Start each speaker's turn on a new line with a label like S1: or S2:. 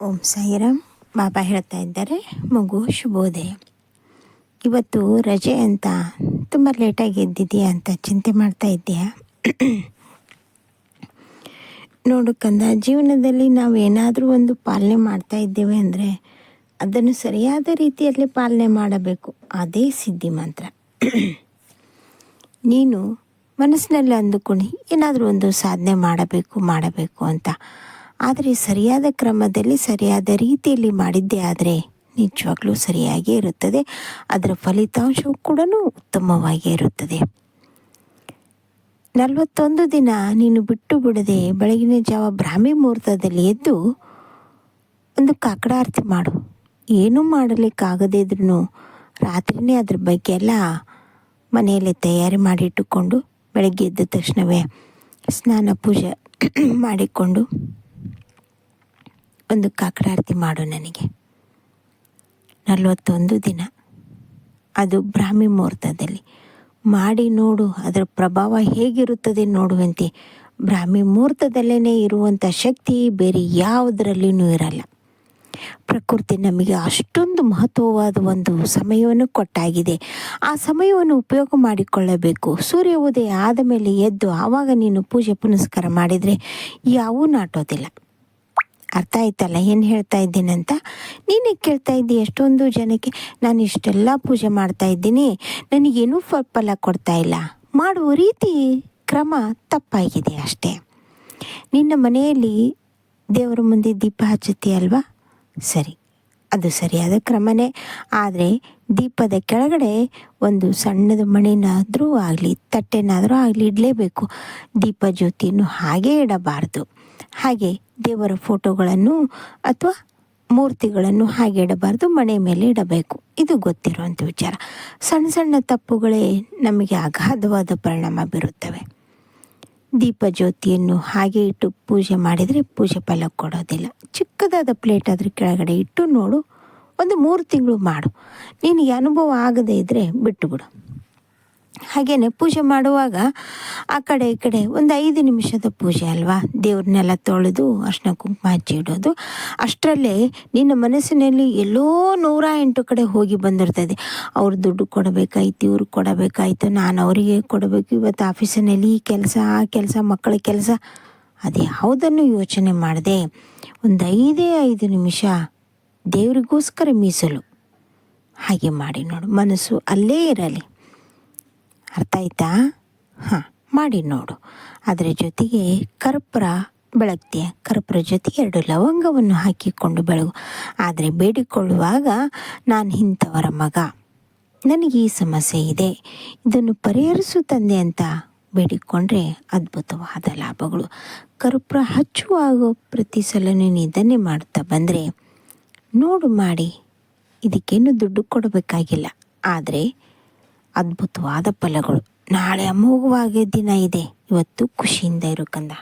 S1: ಓಂ ಸಾಯಿರಾಮ್ ಬಾಬಾ ಹೇಳ್ತಾ ಇದ್ದಾರೆ, ಮಗು ಶುಭೋದಯ. ಇವತ್ತು ರಜೆ ಅಂತ, ತುಂಬ ಲೇಟಾಗಿ ಎದ್ದಿದೆಯಾ ಅಂತ ಚಿಂತೆ ಮಾಡ್ತಾ ಇದ್ದೀಯಾ? ನೋಡು ಕಂದ, ಜೀವನದಲ್ಲಿ ನಾವು ಏನಾದರೂ ಒಂದು ಪಾಲನೆ ಮಾಡ್ತಾ ಇದ್ದೇವೆ ಅಂದರೆ, ಅದನ್ನು ಸರಿಯಾದ ರೀತಿಯಲ್ಲಿ ಪಾಲನೆ ಮಾಡಬೇಕು. ಅದೇ ಸಿದ್ಧಿ ಮಂತ್ರ. ನೀನು ಮನಸ್ಸಿನಲ್ಲಿ ಅಂದುಕೊಂಡು ಏನಾದರೂ ಒಂದು ಸಾಧನೆ ಮಾಡಬೇಕು ಮಾಡಬೇಕು ಅಂತ. ಆದರೆ ಸರಿಯಾದ ಕ್ರಮದಲ್ಲಿ ಸರಿಯಾದ ರೀತಿಯಲ್ಲಿ ಮಾಡಿದ್ದೇ ಆದರೆ ನಿಜವಾಗ್ಲೂ ಸರಿಯಾಗಿ ಇರುತ್ತದೆ. ಅದರ ಫಲಿತಾಂಶವು ಕೂಡ ಉತ್ತಮವಾಗಿಯೇ ಇರುತ್ತದೆ. ನಲವತ್ತೊಂದು ದಿನ ನೀನು ಬಿಟ್ಟು ಬಿಡದೆ ಬೆಳಗಿನ ಜಾವ ಬ್ರಾಹ್ಮಿ ಮುಹೂರ್ತದಲ್ಲಿ ಎದ್ದು ಒಂದು ಕಾಕಡಾರ್ತಿ ಮಾಡು. ಏನೂ ಮಾಡಲಿಕ್ಕಾಗದೇ ಇದ್ರೂ ರಾತ್ರಿನೇ ಅದ್ರ ಬಗ್ಗೆ ಎಲ್ಲ ಮನೆಯಲ್ಲಿ ತಯಾರಿ ಮಾಡಿಟ್ಟುಕೊಂಡು ಬೆಳಗ್ಗೆ ಎದ್ದ ತಕ್ಷಣವೇ ಸ್ನಾನ ಪೂಜೆ ಮಾಡಿಕೊಂಡು ಒಂದು ಕಾಕಡಾರತಿ ಮಾಡು ನನಗೆ. ನಲವತ್ತೊಂದು ದಿನ. ಅದು ಬ್ರಾಹ್ಮಿ ಮುಹೂರ್ತದಲ್ಲಿ. ಮಾಡಿ ನೋಡು, ಅದರ ಪ್ರಭಾವ ಹೇಗಿರುತ್ತದೆ ನೋಡುವಂತೆ. ಬ್ರಾಹ್ಮಿ ಮುಹೂರ್ತದಲ್ಲೇ ಇರುವಂಥ ಶಕ್ತಿ ಬೇರೆ ಯಾವುದರಲ್ಲಿಯೂ ಇರಲ್ಲ. ಪ್ರಕೃತಿ ನಮಗೆ ಅಷ್ಟೊಂದು ಮಹತ್ವವಾದ ಒಂದು ಸಮಯವನ್ನು ಕೊಟ್ಟಾಗಿದೆ. ಆ ಸಮಯವನ್ನು ಉಪಯೋಗ ಮಾಡಿಕೊಳ್ಳಬೇಕು. ಸೂರ್ಯ ಉದಯ ಆದ ಮೇಲೆ ಎದ್ದು ಆವಾಗ ನೀನು ಪೂಜೆ ಪುನಸ್ಕಾರ ಮಾಡಿದರೆ ಯಾವೂ ನಾಟೋದಿಲ್ಲ. ಅರ್ಥ ಆಯ್ತಲ್ಲ? ಏನು ಹೇಳ್ತಾ ಇದ್ದೀನಿ ಅಂತ? ನೀನೇ ಕೇಳ್ತಾ ಇದ್ದಿ ಎಷ್ಟೊಂದು ಜನಕ್ಕೆ. ನಾನು ಇಷ್ಟೆಲ್ಲ ಪೂಜೆ ಮಾಡ್ತಾ ಇದ್ದೀನಿ. ನನಗೇನೂ ಫಲ ಕೊಡ್ತಾ ಇಲ್ಲ. ಮಾಡುವ ರೀತಿ ಕ್ರಮ ತಪ್ಪಾಗಿದೆ ಅಷ್ಟೇ. ನಿನ್ನ ಮನೆಯಲ್ಲಿ ದೇವರ ಮುಂದೆ ದೀಪ ಹಚ್ಚುತ್ತಿ ಅಲ್ವಾ? ಸರಿ. ಅದು ಸರಿಯಾದ ಕ್ರಮನೇ. ಆದರೆ ದೀಪದ ಕೆಳಗಡೆ ಒಂದು ಸಣ್ಣದ ಮಣಿನಾದರೂ ಆಗಲಿ, ತಟ್ಟೆನಾದರೂ ಆಗಲಿ ಇಡಲೇಬೇಕು. ದೀಪ ಜ್ಯೋತಿಯನ್ನು ಹಾಗೇ ಇಡಬಾರ್ದು. ಹಾಗೆ ದೇವರ ಫೋಟೋಗಳನ್ನು ಅಥವಾ ಮೂರ್ತಿಗಳನ್ನು ಹಾಗೆ ಇಡಬಾರ್ದು ಮನೆ ಮೇಲೆ ಇಡಬೇಕು. ಇದು ಗೊತ್ತಿರುವಂಥ ವಿಚಾರ. ಸಣ್ಣ ಸಣ್ಣ ತಪ್ಪುಗಳೇ ನಮಗೆ ಅಗಾಧವಾದ ಪರಿಣಾಮ ಬೀರುತ್ತವೆ. ದೀಪ ಜ್ಯೋತಿಯನ್ನು ಹಾಗೆ ಇಟ್ಟು ಪೂಜೆ ಮಾಡಿದರೆ ಪೂಜೆ ಫಲ ಕೊಡೋದಿಲ್ಲ. ಚಿಕ್ಕದಾದ ಪ್ಲೇಟ್ ಅದ್ರ ಕೆಳಗಡೆ ಇಟ್ಟು ನೋಡು, ಒಂದು ಮೂರು ತಿಂಗಳು ಮಾಡು. ನಿನಗೆ ಅನುಭವ ಆಗದೇ ಇದ್ದರೆ ಬಿಟ್ಟುಬಿಡು. ಹಾಗೆಯೇ ಪೂಜೆ ಮಾಡುವಾಗ ಆ ಕಡೆ ಈ ಕಡೆ ಒಂದು ಐದು ನಿಮಿಷದ ಪೂಜೆ ಅಲ್ವಾ? ದೇವ್ರನ್ನೆಲ್ಲ ತೊಳೆದು ಅರ್ಶಿನ ಕುಂಕುಮ ಹಚ್ಚಿ ಇಡೋದು. ಅಷ್ಟರಲ್ಲೇ ನಿನ್ನ ಮನಸ್ಸಿನಲ್ಲಿ ಎಲ್ಲೋ ನೂರ ಎಂಟು ಕಡೆ ಹೋಗಿ ಬಂದಿರ್ತದೆ. ಅವ್ರು ದುಡ್ಡು ಕೊಡಬೇಕಾಯ್ತು, ಇವ್ರು ಕೊಡಬೇಕಾಯ್ತು, ನಾನು ಅವರಿಗೆ ಕೊಡಬೇಕು. ಇವತ್ತು ಆಫೀಸಿನಲ್ಲಿ ಈ ಕೆಲಸ, ಆ ಕೆಲಸ, ಮಕ್ಕಳ ಕೆಲಸ. ಅದು ಯಾವುದನ್ನು ಯೋಚನೆ ಮಾಡಿದೆ ಒಂದು ಐದೇ ಐದು ನಿಮಿಷ ದೇವರಿಗೋಸ್ಕರ ಮೀಸಲು. ಹಾಗೆ ಮಾಡಿ ನೋಡು, ಮನಸ್ಸು ಅಲ್ಲೇ ಇರಲಿ. ಅರ್ಥ ಆಯ್ತಾ ಹಾಂ, ಮಾಡಿ ನೋಡು. ಅದರ ಜೊತೆಗೆ ಕರ್ಪೂರ ಬೆಳಗ್ತೀಯ. ಕರ್ಪೂರ ಜೊತೆಗೆ ಎರಡು ಲವಂಗವನ್ನು ಹಾಕಿಕೊಂಡು ಬೆಳಗು. ಆದರೆ ಬೇಡಿಕೊಳ್ಳುವಾಗ ನಾನು ಇಂಥವರ ಮಗ. ನನಗೆ ಈ ಸಮಸ್ಯೆ ಇದೆ. ಇದನ್ನು ಪರಿಹರಿಸು ತಂದೆ ಅಂತ ಬೇಡಿಕೊಂಡ್ರೆ ಅದ್ಭುತವಾದ ಲಾಭಗಳು. ಕರ್ಪೂರ ಹಚ್ಚುವಾಗ ಪ್ರತಿ ಸಲ ನೀನು ಇದನ್ನೇ ಮಾಡ್ತಾ ಬಂದರೆ ನೋಡು ಮಾಡಿ. ಇದಕ್ಕೇನು ದುಡ್ಡು ಕೊಡಬೇಕಾಗಿಲ್ಲ. ಆದರೆ ಅದ್ಭುತವಾದ ಫಲಗಳು. ನಾಳೆ ಅಮೋಘವಾಗಿ ದಿನ ಇದೆ. ಇವತ್ತು ಖುಷಿಯಿಂದ ಇರು ಕಂದ.